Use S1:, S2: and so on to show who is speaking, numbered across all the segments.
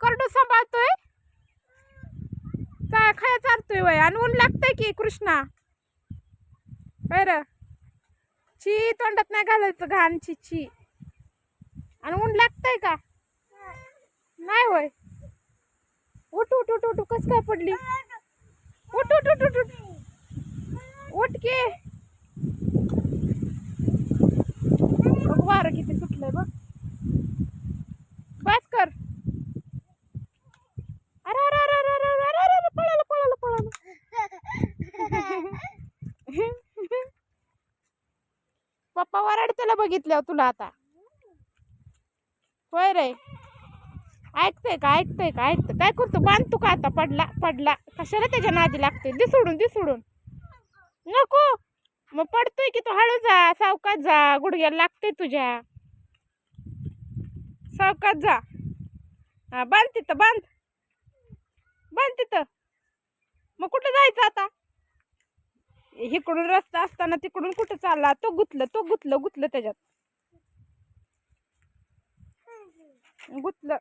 S1: करडू सांभाळतोय. काय खाया चालतोय वय? आणि ऊन लागतंय की कृष्णा? बर ची तोंडात नाही घालायचं घाण ची. ची आणि ऊन लागतंय का? नाही होय उठ उठ उठ उठ. कस काय पडली? उठ उठ उठ उठ उठ. बघितल्या हो तुला आता. होय रे. ऐकतंय का ऐकतंय का ऐकतं काय करतो? बांधतो का आता? पडला पडला. कशाला त्याच्या नादी लागते? दे सोडून दे सोडून. नको. मग पडतोय की तो हळू जा सावकात जा. गुडघ्याला लागते तुझ्या. सावकात जा. हा बांध तिथं बांध. बांध तिथं. मग कुठं जायचं आता? इकडून रस्ता असताना तिकडून कुठं चालला? तो गुतलं तो गुतलं गुतलं त्याच्यात. गुतलं.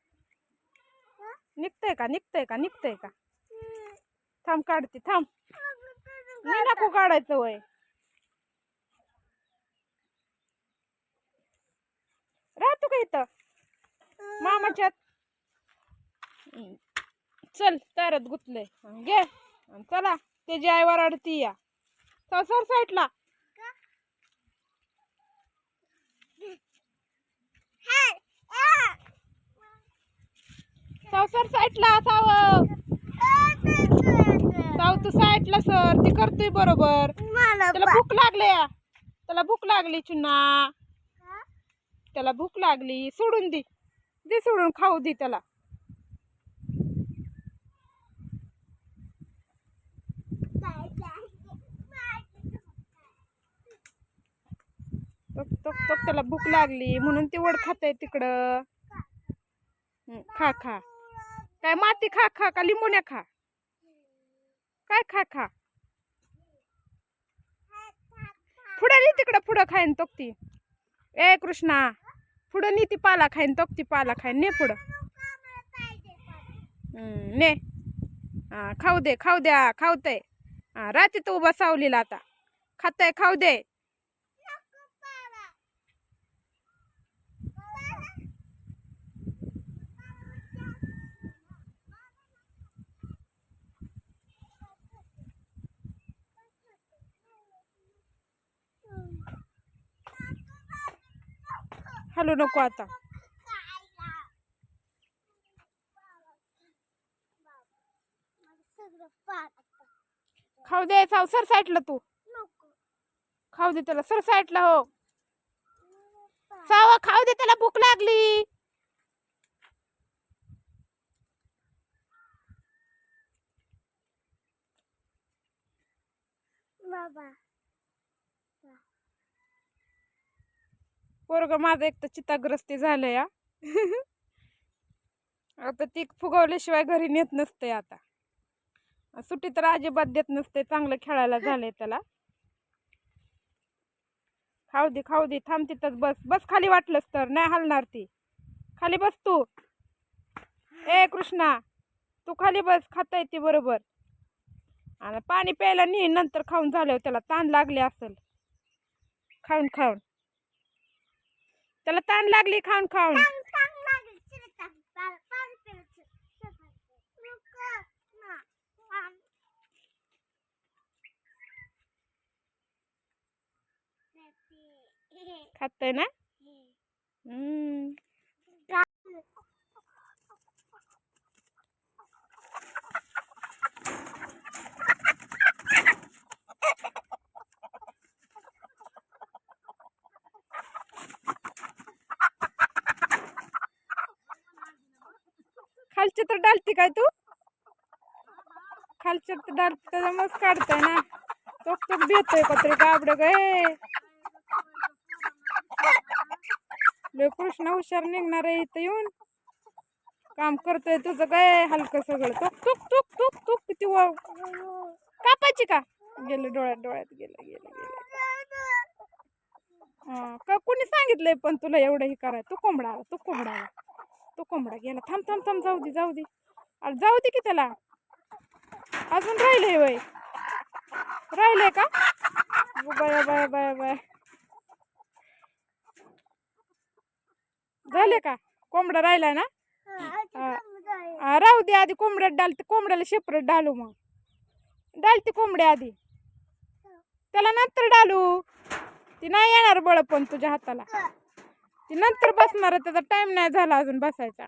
S1: निघतंय का? निघतंय का? निघतंय का? थांब काढते. थांब. नाही नको काढायचं वय. राहतो का इथं? मामाच्यात. चल तयारत गुतलंय. घे. अन चला. त्याची आई वराडती या. सर साईडला. सावसर साईडला साव. साव तू साईडला सर ती करतोय बरोबर. त्याला भूक लागले. त्याला भूक लागली चुन्ना. त्याला भूक लागली. सोडून दे. दे सोडून खाऊ दे त्याला. टक तोक त्याला भूक लागली म्हणून ती वड आहे तिकडं. खा खा. काय माती खा खा का लिंबोण्या खा? काय खा खा? पुढं नी तिकडं पुढं खाईन तोक्ती. ए कृष्णा पुढं नी ती पाला खाईन तोक ती पाला खाईन. ने पुढं. ने. खाऊ दे खाऊ द्या खावतय हा रात्री तो उभा सावलीला आता. खाताय खाऊ दे. हलू नको आता. खाऊ दे साव सर साईटला तू. खाऊ दे त्याला सर साईटला हो. सावा खाऊ दे त्याला भूक लागली.
S2: बाबा.
S1: पोरग माझं एक तर चिताग्रस्ती झालं या आता ती फुगवल्याशिवाय घरी नेत नसते आता. सुट्टी तर अजिबात देत नसते चांगलं खेळायला झालंय त्याला. खाऊ दे खाऊ दे थांब तिथंच बस. बस खाली वाटलंस तर नाही हलणार ती. खाली बस तू. ए कृष्णा तू खाली बस खाता येते बरोबर. आणि पाणी प्यायला नाही नंतर खाऊन झाल्यावर त्याला ताण लागले असेल. खाऊन खाऊन. त्याला ताण लागली खाऊन खाऊन. खातोय ना? हम्म. खालचे तर डालते काय तू? खालचे तर डालते त्याच्यामुळेच मस्त काढताय ना. तोक तोक भेटतोय पत्रे गाबड गे कृष्ण हुशार निघणार आहे इथं येऊन. काम करतोय तुझं काय हलकं सगळं. तुक तुक तुक तुक तुक किती कापायची का? गेलं डोळ्यात डोळ्यात गेलं गेलं गेलं. हा, का कोणी सांगितलंय पण तुला एवढं हे करायचं तू कोंबडा तू कोंबडा. कोंबडा गेला. थांब थांब थांब जाऊ दे जाऊ दे. अरे जाऊ दे की त्याला. अजून राहिलंय वय. राहिलंय का? बाया बाया बाया बाया. झाले का? कोंबडा राहिलाय ना? राहू दे आधी कोंबड्यात डाल ते कोंबड्याला शेपरेट डालू मग. डालते कोंबड्या आधी. त्याला नंतर डालू. ती नाही येणार बळ पण तुझ्या हाताला. ती नंतर बसणार आहे, त्याचा टाइम नाही झाला अजून बसायचा.